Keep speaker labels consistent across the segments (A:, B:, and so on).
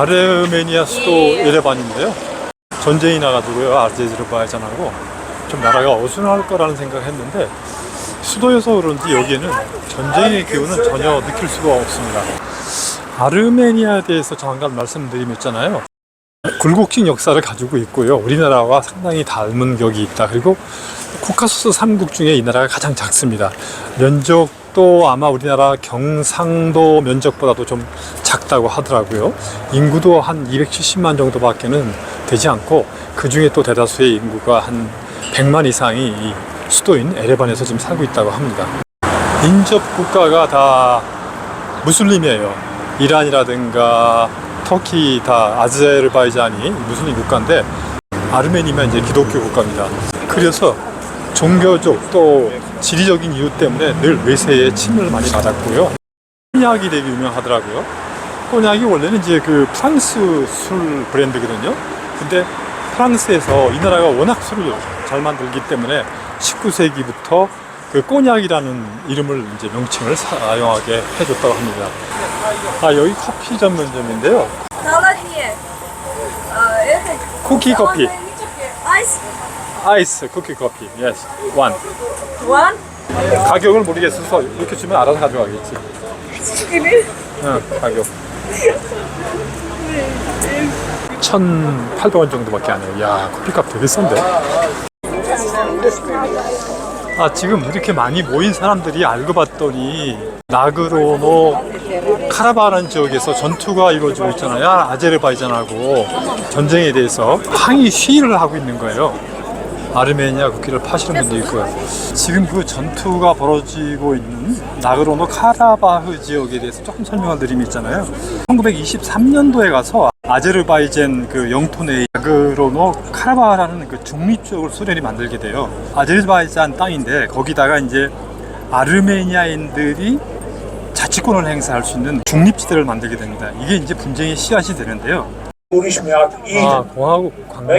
A: 아르메니아 수도 예레반인데요. 전쟁이 나가지고요. 아제르바이잔하고 좀 나라가 어수선할 거라는 생각을 했는데 수도여서 그런지 여기에는 전쟁의 기운은 전혀 느낄 수가 없습니다. 아르메니아에 대해서 잠깐 말씀드리면잖아요. 굴곡진 역사를 가지고 있고요. 우리나라와 상당히 닮은 격이 있다. 그리고 코카소스 3국 중에 이 나라가 가장 작습니다. 면적 도 아마 우리나라 경상도 면적보다도 좀 작다고 하더라고요. 인구도 한 270만 정도밖에는 되지 않고 그 중에 또 대다수의 인구가 한 100만 이상이 이 수도인 에레반에서 지금 살고 있다고 합니다. 인접 국가가 다 무슬림이에요. 이란이라든가 터키 다 아제르바이잔이 무슬림 국가인데 아르메니아는 이제 기독교 국가입니다. 그래서 종교적 또 지리적인 이유 때문에 늘 외세에 침을 많이 받았고요. 코냑이 되게 유명하더라고요. 코냑이 원래는 이제 그 프랑스 술 브랜드거든요. 근데 프랑스에서 이 나라가 워낙 술을 잘 만들기 때문에 19세기부터 그 꼬냑이라는 이름을 이제 명칭을 사용하게 해줬다고 합니다. 아 여기 커피 전문점인데요. 쿠키 커피.
B: 아이스.
A: 아이스 쿠키 커피. Yes.
B: 원?
A: 가격을 모르겠어서 이렇게 주면 알아서 가져가겠지.
B: 그래?
A: 응, 가격. 1,800원 정도밖에 안 해요. 야, 커피값 되게 싼데. 아, 지금 이렇게 많이 모인 사람들이 알고 봤더니 나그로노 뭐 카라바라는 지역에서 전투가 이루어지고 있잖아요. 아제르바이잔하고 전쟁에 대해서 항의 시위를 하고 있는 거예요. 아르메니아 국기를 파시는 분도 있고요. 지금 그 전투가 벌어지고 있는 나그로노 카라바흐 지역에 대해서 조금 설명을 드리면 있잖아요. 1923년도에 가서 아제르바이젠 그 영토 내의 나그로노 카라바흐라는 그 중립적으로 소련이 만들게 돼요. 아제르바이잔 땅인데 거기다가 이제 아르메니아인들이 자치권을 행사할 수 있는 중립지대를 만들게 됩니다. 이게 이제 분쟁의 씨앗이 되는데요. 아, 공화국 광장에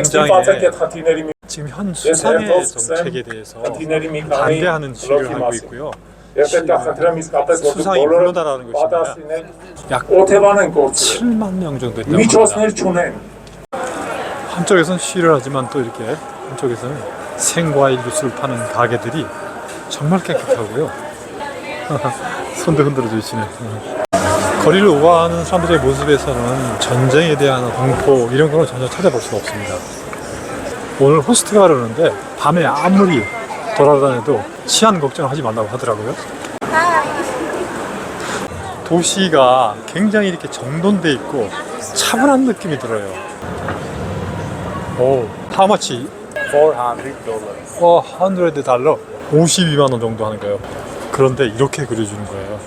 A: 지금 현 수상의 정책에 대해서 반대하는 시위를 하고 있고요. 수상이 물러나라는 것입니다. 약 7만 명 정도 됩니다. 한쪽에선 시위를 하지만 또 이렇게 한쪽에서는 생과일 주스를 파는 가게들이 정말 깨끗하고요. 손도 흔들어 주시네. 거리를 오가는 사람들의 모습에서는 전쟁에 대한 공포 이런 거는 전혀 찾아볼 수가 없습니다. 오늘 호스트가 그러는데 밤에 아무리 돌아다녀도 치안 걱정을 하지 말라고 하더라고요. 도시가 굉장히 이렇게 정돈돼 있고 차분한 느낌이 들어요. 오, how much?
C: 400 dollar
A: 어, 100 달러. 52만 원 정도 하는 거예요. 그런데 이렇게 그려주는 거예요.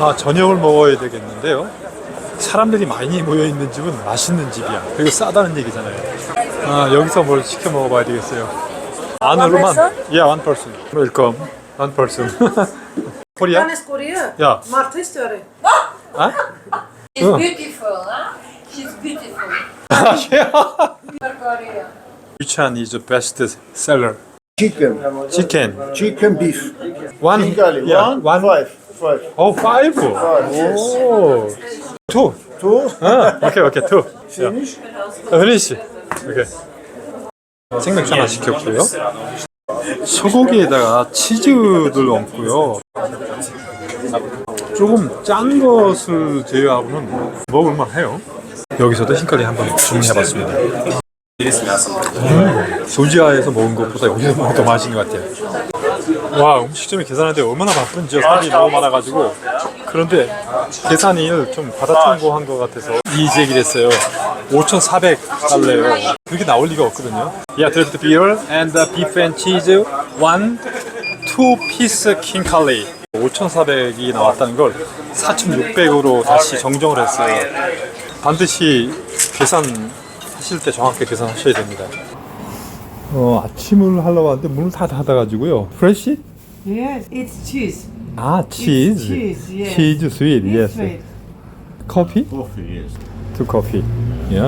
A: 아, 저녁을 먹어야 되겠는데요. 사람들이 많이 모여 있는 집은 맛있는 집이야. 그리고 싸다는 얘기잖아요. 아, 여기서 뭘 시켜 먹어봐야 되겠어요. 안으로만. Yeah, one person. Welcome. One person. 코리아?
D: Janis Korea.
A: 야.
D: Mart istiyor.
A: 아?
B: She's
A: Oh.
B: beautiful, huh? She's beautiful. Korea.
A: Which one is the best seller?
E: Chicken,
A: Chicken.
E: chicken beef.
A: One. Yeah,
E: one,
A: one.
E: five, five.
A: Oh, five.
E: Five, yes.
A: 오. Two.
E: Two,
A: 아, 오케이 오케이 투.
E: finish.
A: 흔히씨. 오케이. 생맥주 하나 시켰고요. 소고기에다가 치즈를 얹고요. 조금 짠 것을 제외하고는 먹을만 해요. 여기서도 흰까리 한번 주문해봤습니다. 음, 조지아에서 먹은 것보다 여기서 게더 맛있는 것 같아요. 와 음식점에 계산하는데 얼마나 바쁜지요. 사람이 너무 많아가지고 그런데 계산일 좀 받아통고한 것 같아서 이 제기를 했어요. 5,400달러예요. 그렇게 나올 리가 없거든요. Yeah, there's the beer and the beef and cheese, one, two piece king curry. 5,400이 나왔다는 걸 4,600으로 다시 정정을 했어요. 반드시 계산하실 때 정확하게 계산하셔야 됩니다. 어, 아침을 하려고 하는데 문을 다 닫아가지고요. 프레시?
D: Yes, it's cheese.
A: 아, 치즈.
D: cheese, yes.
A: 치즈 스윗,
D: It's
A: yes.
D: sweet.
A: 커피?
E: Coffee, yes.
A: 투 커피. 예.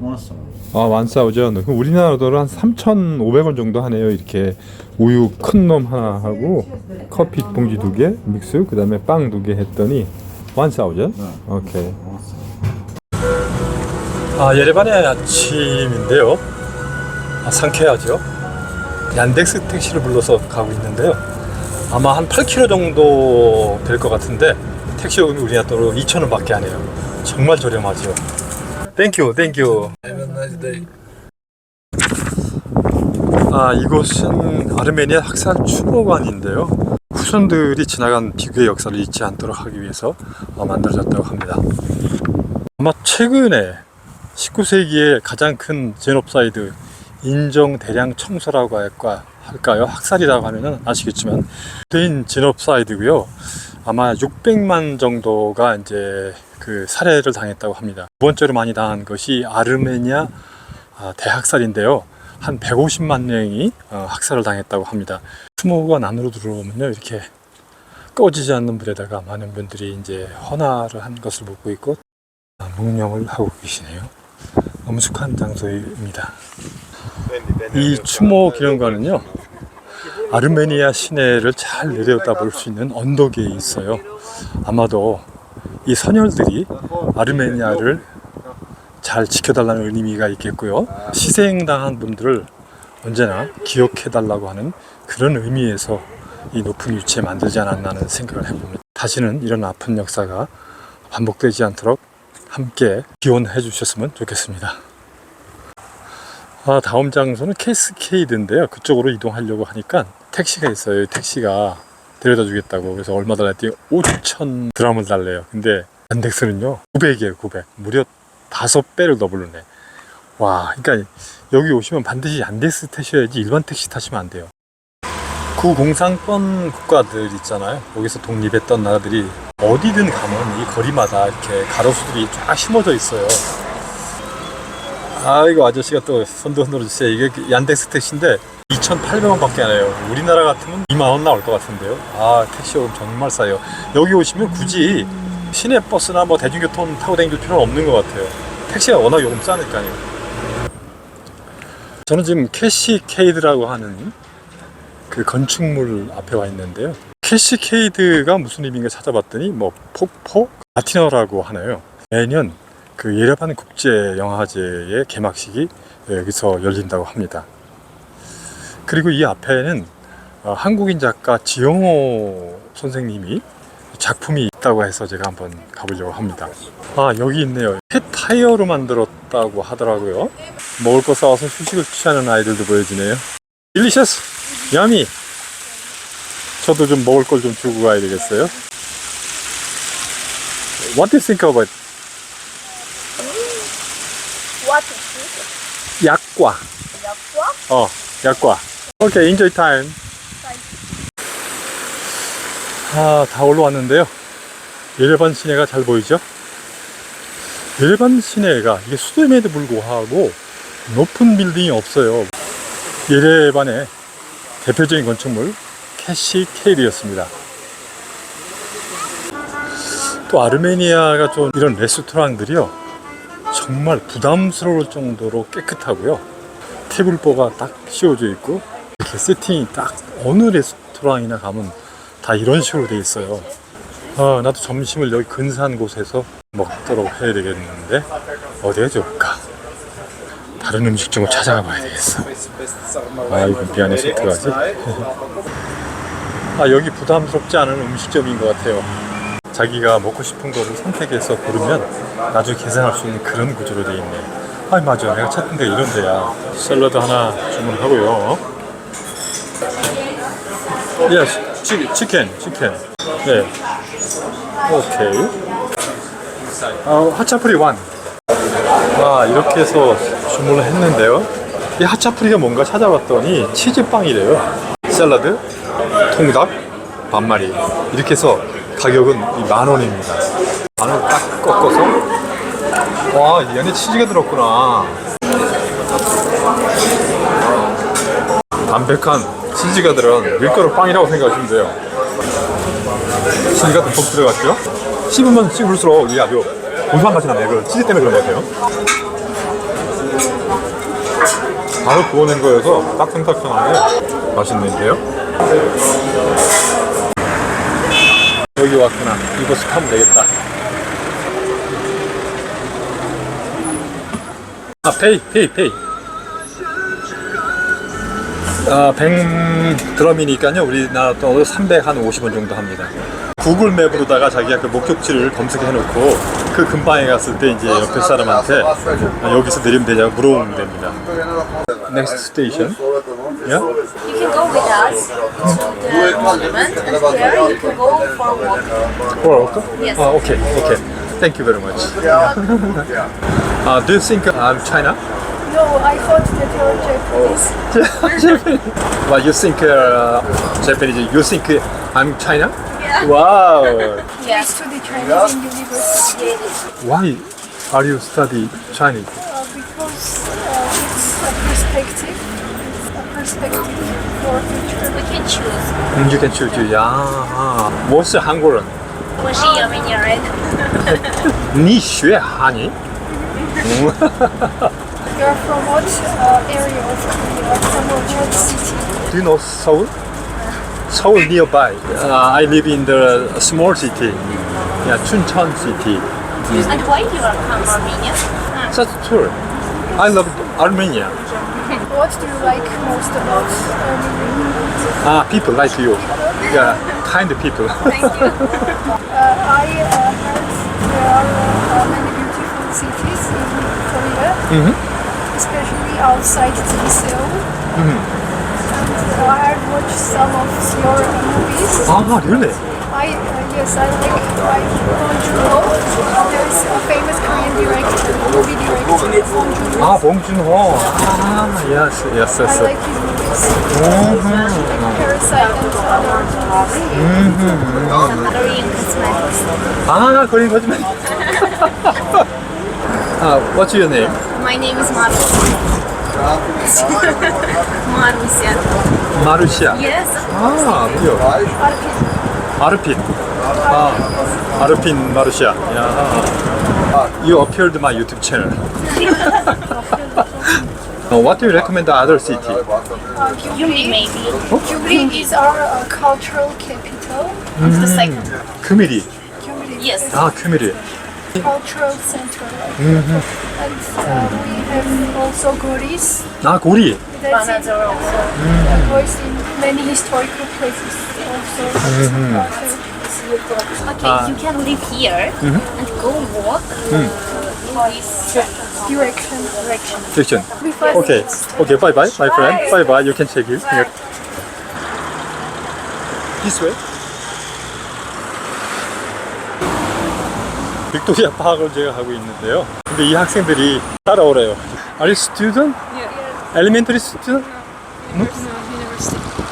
E: One sour.
A: 아, 완사우전. 그럼 우리나라 돈으로 한 3,500원 정도 하네요. 이렇게 우유 큰 놈 하나 하고 커피 봉지 두 개, 믹스, 그다음에 빵 두 개 했더니 완사우전. 오케이. 아, 예레반의 아침인데요. 아, 상쾌하죠. 얀덱스 택시를 불러서 가고 있는데요. 아마 한 8km 정도 될 것 같은데 택시 요금이 우리나라 돈으로 2,000원 밖에 안 해요. 정말 저렴하죠. 땡큐, 땡큐. 아, 이곳은 아르메니아 학살 추모관인데요. 후손들이 지나간 비교의 역사를 잊지 않도록 하기 위해서 어, 만들어졌다고 합니다. 아마 최근에 19세기의 가장 큰 제노사이드 인정 대량 청소라고 할까 할까요? 학살이라고 하면은 아시겠지만 유대인 제노사이드고요. 아마 600만 정도가 이제 그 살해를 당했다고 합니다. 두 번째로 많이 당한 것이 아르메니아 아, 대학살인데요. 한 150만 명이 어, 학살을 당했다고 합니다. 추모관 안으로 들어오면요 이렇게 꺼지지 않는 불에다가 많은 분들이 이제 헌화를 한 것을 보고 있고 아, 묵념을 하고 계시네요. 엄숙한 장소입니다. 이 추모 기념관은요 아르메니아 시내를 잘 내려다 볼 수 있는 언덕에 있어요. 아마도 이 선열들이 아르메니아를 잘 지켜달라는 의미가 있겠고요. 희생당한 분들을 언제나 기억해달라고 하는 그런 의미에서 이 높은 위치에 만들지 않았나 하는 생각을 해봅니다. 다시는 이런 아픈 역사가 반복되지 않도록 함께 기원해 주셨으면 좋겠습니다. 아, 다음 장소는 캐스케이드인데요. 그쪽으로 이동하려고 하니까 택시가 있어요. 이 택시가 데려다 주겠다고. 그래서 얼마 달라 했더니 5천 드람을 달래요. 근데 안덱스는요, 900이에요, 900. 무려 다섯 배를 더 부르네. 와, 그러니까 여기 오시면 반드시 안덱스 타셔야지 일반 택시 타시면 안 돼요. 구공산권 국가들 있잖아요. 거기서 독립했던 나라들이 어디든 가면 이 거리마다 이렇게 가로수들이 쫙 심어져 있어요. 아이고 아저씨가 또 손도 흔들어 주세요. 이게 그 얀덱스 택시인데 2,800원 밖에 안 해요. 우리나라 같으면 2만 원 나올 것 같은데요. 아 택시 요금 정말 싸요. 여기 오시면 굳이 시내 버스나 뭐 대중교통 타고 다닐 필요는 없는 것 같아요. 택시가 워낙 요금 싸니까요. 저는 지금 캐시케이드라고 하는 그 건축물 앞에 와 있는데요. 캐시케이드가 무슨 의미인가 찾아봤더니 뭐 폭포 라틴어라고 하나요. 매년 그 예레반 국제 영화제의 개막식이 여기서 열린다고 합니다. 그리고 이 앞에는 어, 한국인 작가 지영호 선생님이 작품이 있다고 해서 제가 한번 가보려고 합니다. 아 여기 있네요. 펫 타이어로 만들었다고 하더라고요. 먹을 거 싸와서 휴식을 취하는 아이들도 보여주네요. 딜리셔스, 야미. 저도 좀 먹을 걸 좀 주고 가야 되겠어요. What do you think about
B: What is this?
A: 약과?
B: 약과?
A: 어, 약과. 오케이, enjoy time. 아, 다 올라왔는데요. 예레반 시내가 잘 보이죠? 예레반 시내가 이게 수도임에도 불구하고 높은 빌딩이 없어요. 예레반의 대표적인 건축물 캐시 케일이었습니다. 또 아르메니아가 좀 이런 레스토랑들이요. 정말 부담스러울 정도로 깨끗하고요. 테이블보가 딱 씌워져 있고 이렇게 세팅이 딱 어느 레스토랑이나 가면 다 이런 식으로 돼 있어요. 아, 나도 점심을 여기 근사한 곳에서 먹도록 해야 되겠는데 어디가 좋을까? 다른 음식점을 찾아가 봐야 되겠어. 아, 이건 미안해 어떡하지? 아, 여기 부담스럽지 않은 음식점인 것 같아요. 자기가 먹고 싶은 거를 선택해서 고르면 나중에 계산할 수 있는 그런 구조로 돼 있네. 아 맞아. 내가 찾던 데 이런 데야. 샐러드 하나 주문하고요. 예, 치, 치킨, 치킨. 네. 오케이. 어, 하차프리 완. 아, 이렇게 해서 주문을 했는데요. 이 하차프리가 뭔가 찾아봤더니 치즈빵이래요. 샐러드, 통닭, 반마리. 이렇게 해서 가격은 이만 원입니다. 만 원 딱 꺾어서. 와, 이 안에 치즈가 들었구나. 담백한 치즈가 들은 밀가루 빵이라고 생각하시면 돼요. 치즈가 듬뿍 들어갔죠? 씹으면 씹을수록 이게 아주 고소한 맛이 나네요. 그 치즈 때문에 그런 것 같아요. 바로 구워낸 거여서 따끈따끈하게 맛있는데요. 여기 왔구나. 이거 스하면 되겠다. 아, 페이, 페이, 페이. 아, 100 드럼이니까요. 우리나라 돈으로 350원 정도 합니다. 구글 맵으로다가 자기가 그 목적지를 검색해 놓고 그 근방에 갔을 때 이제 옆에 사람한테 아, 여기서 내리면 되냐고 물어보면 됩니다. Next station. Yeah?
B: You can go with us to the monument and there you can go for a walk.
A: Work?
B: Yes.
A: Ah, okay, okay. Thank you very much. Uh, do you think I'm China?
B: No, I thought that you're Japanese.
A: well, you think uh, Japanese? You think I'm China?
B: Yeah.
A: Wow.
B: Yes, I study Chinese in university
A: Why are you study Chinese?
B: uh, because uh, it's a perspective It's a perspective for future. We can choose.
A: Mm, You can choose. Yeah. What's 한국어?
B: 我是亚美尼亚人。
A: 你学韩语?
B: You're from what uh, area of Korea? From what city?
A: Do you know Seoul? Seoul nearby. Uh, I live in the small city. Yeah, Chuncheon city.
B: And why you are from Armenia?
A: That's true. I love Armenia.
B: What do you like most about Armenia?
A: Ah, people like you. Yeah, kind people.
B: Thank you. Uh, I uh, heard there are uh, many beautiful cities in Korea, especially outside Seoul. And uh, I have watched some of your movies.
A: ah, really?
B: I yes, I like I Bong Joon-ho. There is a famous Korean director, movie director, Bong Joon-ho.
A: Ah, Bong Joon-ho. Ah, yes, yes, yes.
B: I like his movies. Like Parasite and other movies. Korean cosmetics.
A: 아, 거린 거짓말. 아, what's your name?
B: My name is Maru. Marusia.
A: 마루시아.
B: Yes.
A: 아, 그요. 아르핀. 아, 아르핀 마루시아. 야. You appeared my YouTube channel. Uh, what do you recommend the other city?
B: Gyumri maybe. Gyumri is our uh, cultural capital. It's the second.
A: kü미리.
B: Gyumri. Yes.
A: 아, kü미리.
B: Cultural center. And uh, we have also Goris.
A: 아, 고리.
B: That's in, uh, voiced in many historical places also. Okay, you can live here and go walk in this direction. Direction.
A: 섹션.
B: Before
A: Okay. Okay, bye bye, my friend. Bye bye. You can check it. Here. This way. 빅토리아 파악을 제가 하고 있는데요. 근데 이 학생들이 따라오래요. Are you student? Elementary student? No.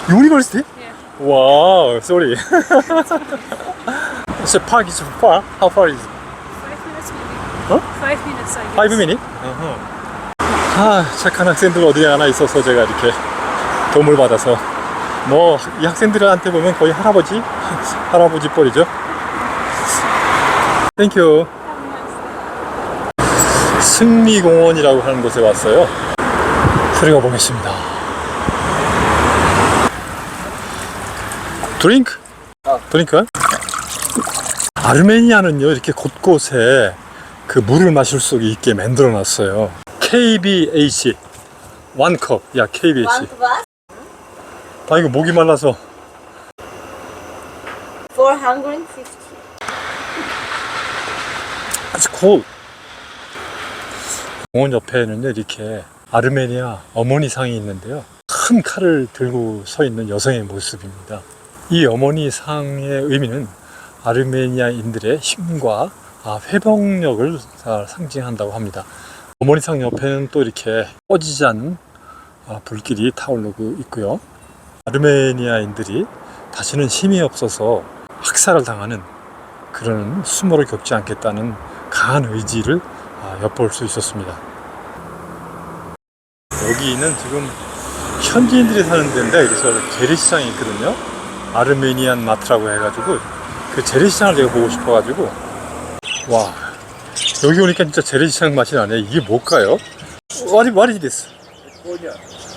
A: University. Wow, sorry. so park is far. How far is it?
F: Five minutes maybe.
A: Huh?
F: Five minutes, I guess.
A: Five minutes? 아, 착한 학생들 어디 하나 있어서 제가 이렇게 도움을 받아서 뭐 이 학생들한테 보면 거의 할아버지 할아버지 뻘이죠. 땡큐. 승리공원이라고 하는 곳에 왔어요. 들어가 보겠습니다. 드링크? 드링크? 아르메니아는요 이렇게 곳곳에 그 물을 마실 수 있게 만들어 놨어요. KBH 원컵. 야 KBH 아 이거 목이 말라서.
B: 450.
A: 아주 고 공원 옆에는요 이렇게 아르메니아 어머니 상이 있는데요. 큰 칼을 들고 서 있는 여성의 모습입니다 이 어머니 상의 의미는 아르메니아인들의 힘과 아, 회복력을 아, 상징한다고 합니다 어머니 상 옆에는 또 이렇게 꺼지지 않는 아, 불길이 타오르고 있고요 아르메니아인들이 다시는 힘이 없어서 학살을 당하는 그런 수모를 겪지 않겠다는 강한 의지를 아, 엿볼 수 있었습니다. 여기는 지금 현지인들이 사는 데인데 여기서 재래시장이 있거든요. 아르메니안 마트라고 해가지고 그 재래시장을 제가 보고 싶어가지고 와 여기 오니까 진짜 재래시장 맛이 나네. 이게 뭘까요? What, what is this?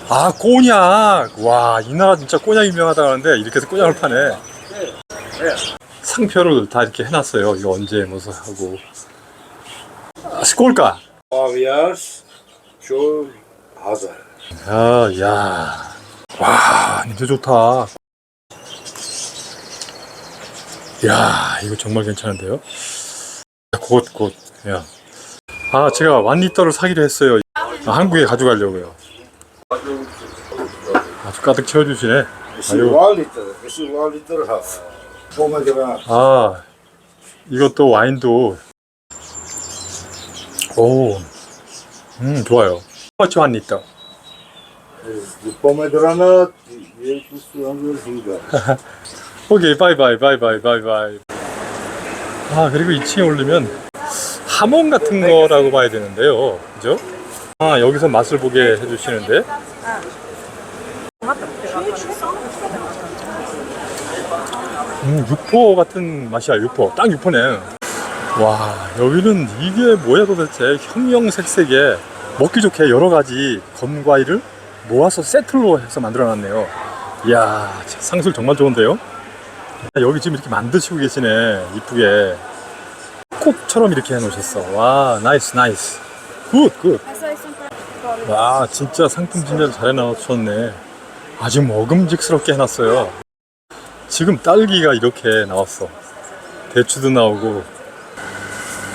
A: 아 꼬냑 와이 나라 진짜 꼬냑 유명하다는데 이렇게 해서 꼬냑을 파네 상표를 다 이렇게 해놨어요 이거 언제 뭐서 하고 아, 스콜까
C: Five years.
E: Çok hazır.
A: 야, 야. 와, 냄새 좋다. 야, 이거 정말 괜찮은데요? 곧, 곧, 야. 아, 제가 완리터를 사기로 했어요. 아, 한국에 가져가려고요. 아주 가득 채워주시네.
E: Is
A: 아유.
E: 1 liter. Is 1 liter ha. Pomegranate.
A: 아, 이것도 와인도, 오, 음, 좋아요. 허츠 완리터. 오케이 바이바이 바이바이 바이바이. 아 그리고 2층에 오르면 하몬 같은 거라고 봐야 되는데요. 그죠? 아 여기서 맛을 보게 해주시는데. 음 육포 같은 맛이야 육포. 딱 육포네. 와 여기는 이게 뭐야 도대체? 형형색색에 먹기 좋게 여러 가지 건과일을 모아서 세트로 해서 만들어 놨네요. 이야 상술 정말 좋은데요? 여기 지금 이렇게 만드시고 계시네 이쁘게. 꽃처럼 이렇게 해놓으셨어. 와 나이스 나이스. 굿굿. 와 진짜 상품 진짜 잘 해놓으셨네. 아주 먹음직스럽게 해놨어요. 지금 딸기가 이렇게 나왔어. 대추도 나오고.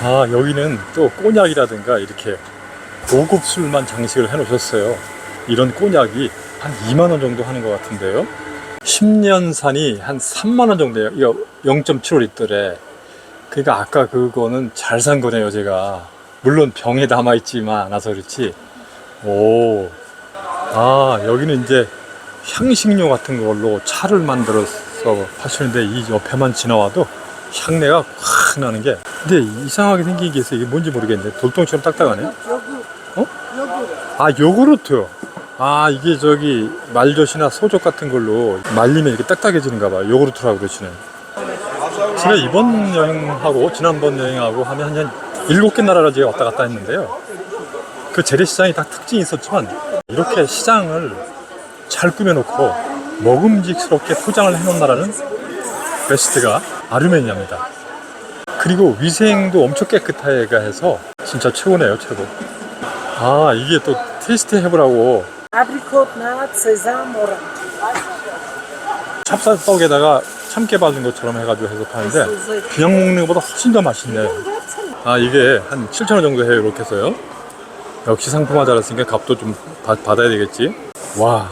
A: 아 여기는 또 꼬냑이라든가 이렇게 고급 술만 장식을 해놓으셨어요. 이런 꼬냑이 한 2만원 정도 하는 것 같은데요 10년산이 한 3만원 정도예요. 이거 0.75리터래. 그러니까 아까 그거는 잘 산 거네요, 제가. 물론 병에 담아있지만 않아서 그렇지. 오. 아, 여기는 이제 향식료 같은 걸로 차를 만들어서 파시는데 이 옆에만 지나와도 향내가 확 나는 게. 근데 이상하게 생긴 게 있어요. 이게 뭔지 모르겠네. 돌덩이처럼 딱딱하네. 어? 아, 요구르트요. 아 이게 저기 말젓이나 소적 같은 걸로 말리면 이렇게 딱딱해지는가 봐요. 요구르트라고 그러시네 제가 이번 여행하고 지난번 여행하고 하면 한 일곱 개 나라를 제가 왔다 갔다 했는데요. 그 재래시장이 다 특징이 있었지만 이렇게 시장을 잘 꾸며놓고 먹음직스럽게 포장을 해놓은 나라는 베스트가 아르메니아입니다. 그리고 위생도 엄청 깨끗하게 해서 진짜 최고네요 최고. 아 이게 또 테스트 해보라고
D: Nut, sesame, orange.
A: 찹쌀떡에다가 참깨 바른 것처럼 해가지고 해서 파는데 그냥 먹는 것보다 훨씬 더 맛있네. 아 이게 한 7천 원 정도 해요 이렇게 해서요. 역시 상품화 잘했으니까 값도 좀 받, 받아야 되겠지. 와,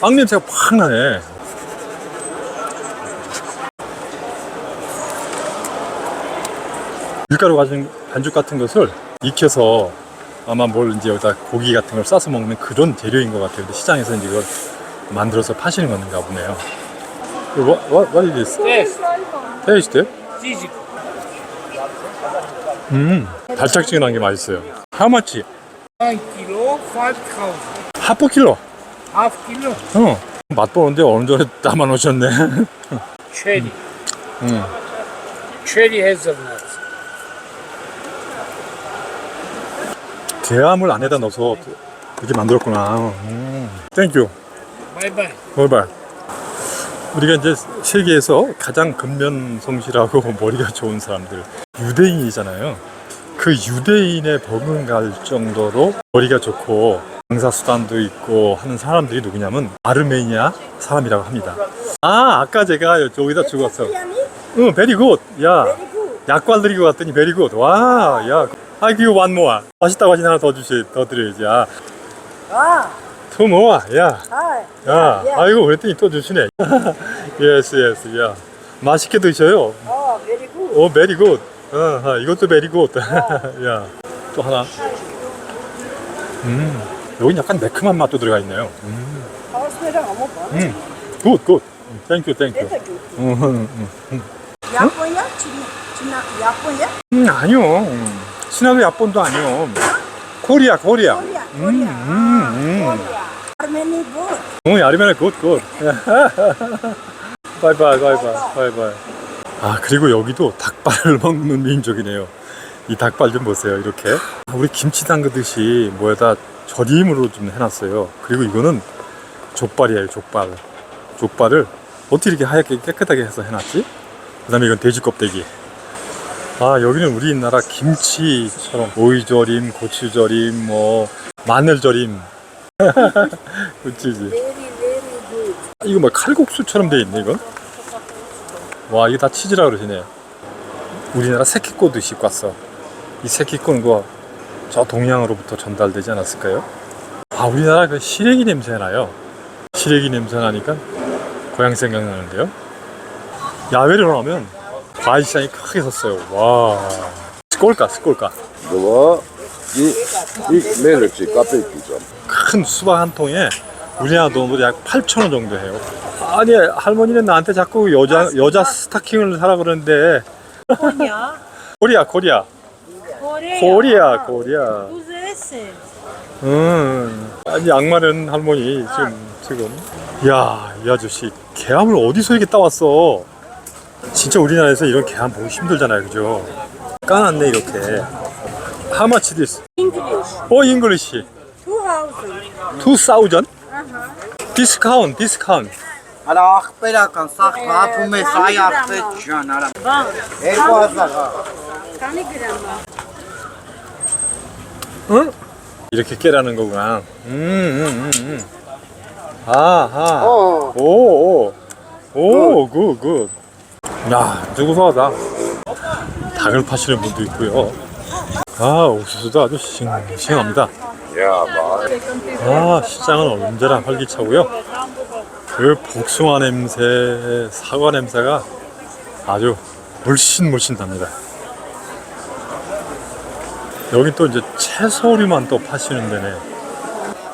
A: 빵 냄새가 확 나네. 밀가루 가진 반죽 같은 것을 익혀서 아마 뭘 이제 여기다 고기 같은 걸 싸서 먹는 그런 재료인 것 같아요. 근데 시장에서 이제 이걸 만들어서 파시는 건가 보네요. What, what, what is this? Taste?
G: easy.
A: 음, 달짝지근한 게 맛있어요. How much?
G: One kilo, five thousand.
A: 하프 킬로.
G: Half kilo,
A: 어. 맛보는데 어느 전에 담아 놓으셨네.
G: cherry.
A: 음.
G: Cherry hazelnut.
A: 대함을 안에다 넣어서 이렇게 만들었구나. 음. 땡큐.
G: Bye bye.
A: 뭘봐. 우리가 이제 세계에서 가장 근면 성실하고 머리가 좋은 사람들 유대인이잖아요. 그 유대인의 버금갈 정도로 머리가 좋고 방사수단도 있고 하는 사람들이 누구냐면 아르메니아 사람이라고 합니다. 아 아까 제가 여기다 죽었어. 응, 베리굿. 야, 약관 드리고 왔더니 베리굿. 와, 야, 아 이거 one more. 맛있다고 하신 하나 더 주시, 더 드려야지. 아,
D: Ah,
A: two more. 야.
D: hi.
A: 야, 아이고 그랬더니 또 주시네. 예스 예스 야. 맛있게 드셔요.
D: Oh, very good.
A: 오 베리 굿. 어, 어, 이것도 베리 굿. 야, 또 하나. 음, 여기 약간 매콤한 맛도 들어가 있네요. 음,
D: Housewater, I'm open.
A: 음, 굿 굿. 땡큐 땡큐. 음, 음, 음.
D: China, China, Yaponya?
A: 음, 아니요. 음, 신화도 야본도 아니요. 코리아 코리아.
D: Korea,
A: 음. 음, 음.
D: Korea. Armeni good.
A: 어, 야르메나 굿 굿. 바이바이 바이바이 바이바이. 아 그리고 여기도 닭발을 먹는 민족이네요. 이 닭발 좀 보세요 이렇게. 우리 김치 담그듯이 뭐에다 절임으로 좀 해놨어요. 그리고 이거는 족발이에요 족발. 족발을 어떻게 이렇게 하얗게 깨끗하게 해서 해놨지? 그 다음에 이건 돼지 껍데기. 아 여기는 우리나라 김치처럼 오이절임, 고추절임, 뭐 마늘절임. 그치지. 이거 뭐 칼국수처럼 돼 있네, 이건? 와, 이게 다 치즈라 그러시네. 우리나라 새끼꽃 의식 왔어. 이 새끼꽃 그저 동양으로부터 전달되지 않았을까요? 아, 우리나라 그 시래기 냄새 나요. 시래기 냄새 나니까 고향 생각나는데요. 야외로 나오면 바이시장이 크게 섰어요. 와. 스콜까, 스콜까.
E: 그거 이, 이 매를지 카페 기점.
A: 큰 수박 한 통에 우리나라 돈으로 약 8천 원 정도 해요. 아니 할머니는 나한테 자꾸 여자 여자 스타킹을 사라 그러는데. 뭐냐? 코리아 코리아. 코리아 코리아. 음. 아니 양말은 할머니 지금 지금. 야 이 아저씨 개함을 어디서 이렇게 따왔어? 진짜 우리나라에서 이런 개함 보기 힘들잖아요, 그죠? 까놨네, 이렇게. How much this?
D: English.
A: 어.
D: Two houses.
A: 2000? 디스카운트, 디스카운트.
H: Ala akpela kan sak papu me saya akpe chan ala. Eko asaka.
A: 응? 이렇게 깨라는 거구나. 음, 음, 음, 음. 아하.
H: 어.
A: 오, 오. 오, 굿, 굿. 야, 누구소하다. 닭을 파시는 분도 있고요. 아, 옥수수도 아주 싱싱합니다. 아, 시장은 언제나 활기차고요. 그 복숭아 냄새, 사과 냄새가 아주 물씬물씬 납니다. 여기 또 이제 채소류만 또 파시는 데네.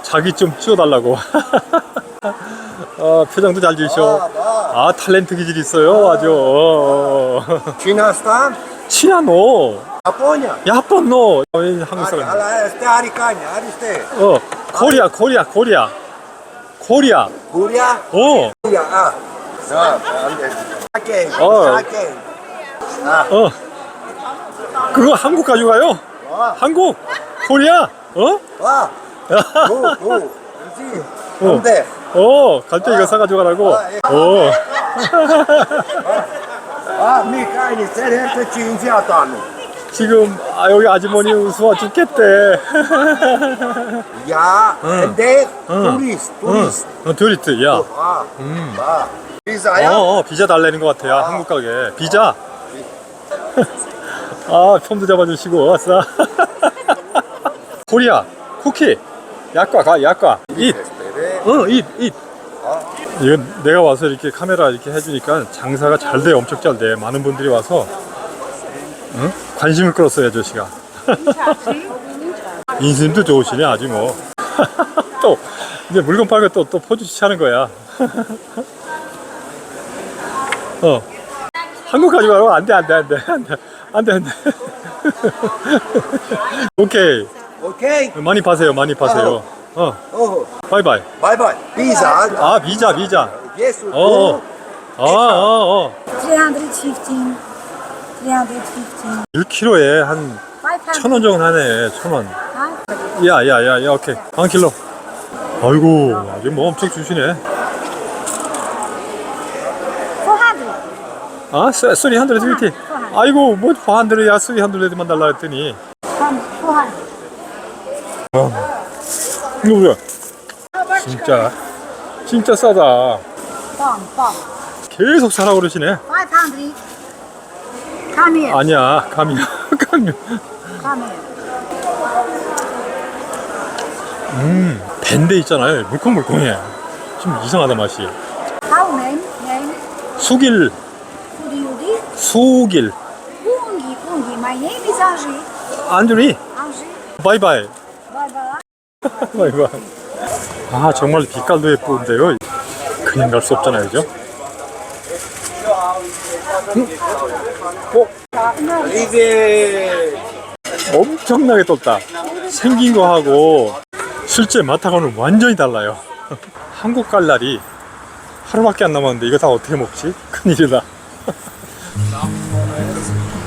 A: 자기 좀 찌워달라고. 아, 표정도 잘 지으셔. 아, 탤런트 기질 있어요. 아주. 어, 어.
H: Çiğnistan,
A: 치아노.
H: Japonya.
A: 야뻔노. 어, 한국 사람.
H: Ala este harikanya, hariste.
A: 어, 코리아, 코리아, 코리아. 코리아.
H: Korea,
A: 어,
H: Korea. Ah. Ha, ande. Sake,
A: 어.
H: sake.
A: 어. 그거 한국 가져가요? 한국? 코리아? 어?
H: Ah. Go, go. Zi.
A: 어.
H: Ande.
A: 어, 갈때 이거 사가지고 가라고? 어.
H: Ah, mi kaini serhente çiğinci atanı.
A: 지금, 아, 여기 아주머니 우스워 죽겠대.
H: Ya, ende turist, turist.
A: 어, 투리스트, 야.
H: Ah. Ah.
A: 어. 어, 비자 달래는 것 같아요. 한국 가게. 비자. 아, 폼도 잡아주시고, 왔어. 코리아, 쿠키. 약과 가, 약과. 잇. 어, 잇, 잇. 이건 내가 와서 이렇게 카메라 이렇게 해주니까 장사가 잘 돼, 엄청 잘 돼. 많은 분들이 와서, 응? 관심을 끌었어요, 아저씨가. 인심도 좋으시네, 아주 뭐. 또, 이제 물건 팔고 또, 또 포즈 취하는 거야. 어. 한국 가지 말고 안 돼, 안 돼, 안 돼, 안 돼, 안 돼, 안 돼. 오케이.
H: Okey.
A: 많이 파세요, 많이 파세요. 어,
H: Oh.
A: 바이바이.
H: Bye. Pizza.
A: 아, 비자, 비자.
H: Yes.
A: 어, 어. 아, 어, 어.
D: 315. 315.
A: 1kg에 한
D: 500.
A: 천원 정도 하네, 천 원. 야, 야, 야, 야, 오케이. 한 킬로. 아이고, 아주 뭐 엄청 주시네.
D: 400.
A: 아, 쓰- 쓰리 한드레 스위티. 아이고, 뭐, 한드레야, 쓰리 한드레만 달라 했더니.
D: 400.
A: 이거 뭐야? 진짜, 진짜 싸다.
D: Bom.
A: 계속 사라 그러시네.
D: 500. Come here.
A: 아니야, 감이야, 감이야.
D: Come here.
A: 음, 밴드 있잖아요. 물컹물컹해. 좀 이상하다 맛이.
D: Name? Name?
A: 수길? 수길.
D: Ungi, Ungi. My name is Angie.
A: 안드리,
D: Angie.
A: 바이바이.
D: Bye bye.
A: 바이바이. 아, 정말 빛깔도 예쁜데요. 그냥 갈 수 없잖아요, 그죠? 음? 어? 엄청나게 떴다. 생긴 거하고 실제 맛하고는 완전히 달라요. 한국 갈 날이 하루밖에 안 남았는데 이거 다 어떻게 먹지? 큰일이다.